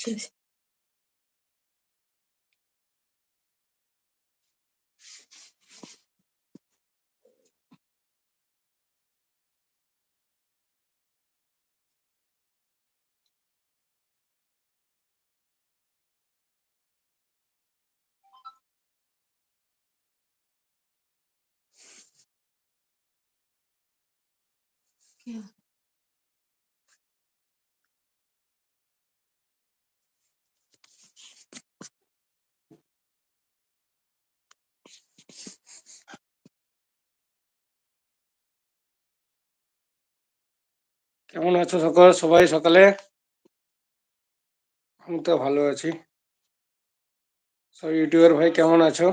শেষ क्या কেমন আছো সকাল? সবাই সকালে? আমি তো ভালো আছি। সব ইউটিউবার ভাই, কেমন আছো?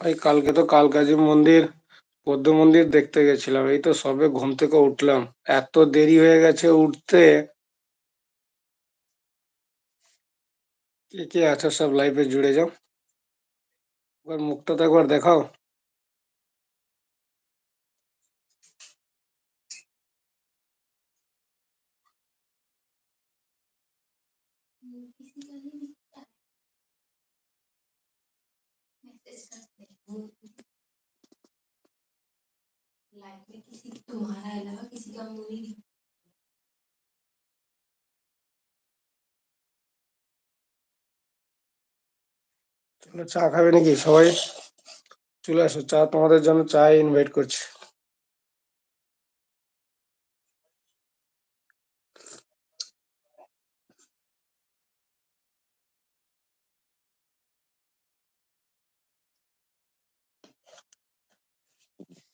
ভাই, কালকে তো কালকাজি মন্দির পদ্ম মন্দির দেখতে গেছিলাম। এই তো সবে ঘুম থেকে উঠলাম। এত দেরি হয়ে গেছে উঠতে। কে কে আছো সব লাইভে জুড়ে যাও। একবার মুখটা তো একবার দেখাও किसी का नहीं दिखता है मैसेज करते हैं लाइफ में किसी तुम्हारा अलावा किसी का मुंह नहीं চা খাবে নাকি? সবাই চলে আসো, চা তোমাদের জন্য চা ইনভাইট করছি।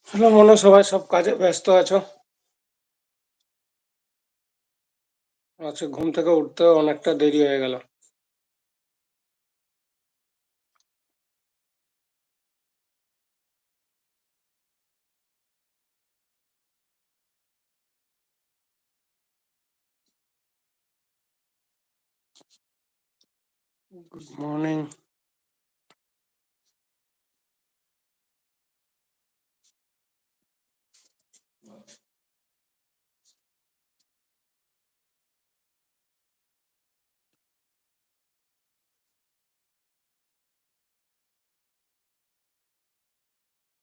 হ্যালো মনে সবাই সব কাজে ব্যস্ত আছো? আচ্ছা ঘুম থেকে উঠতে অনেকটা দেরি হয়ে গেল। Good morning.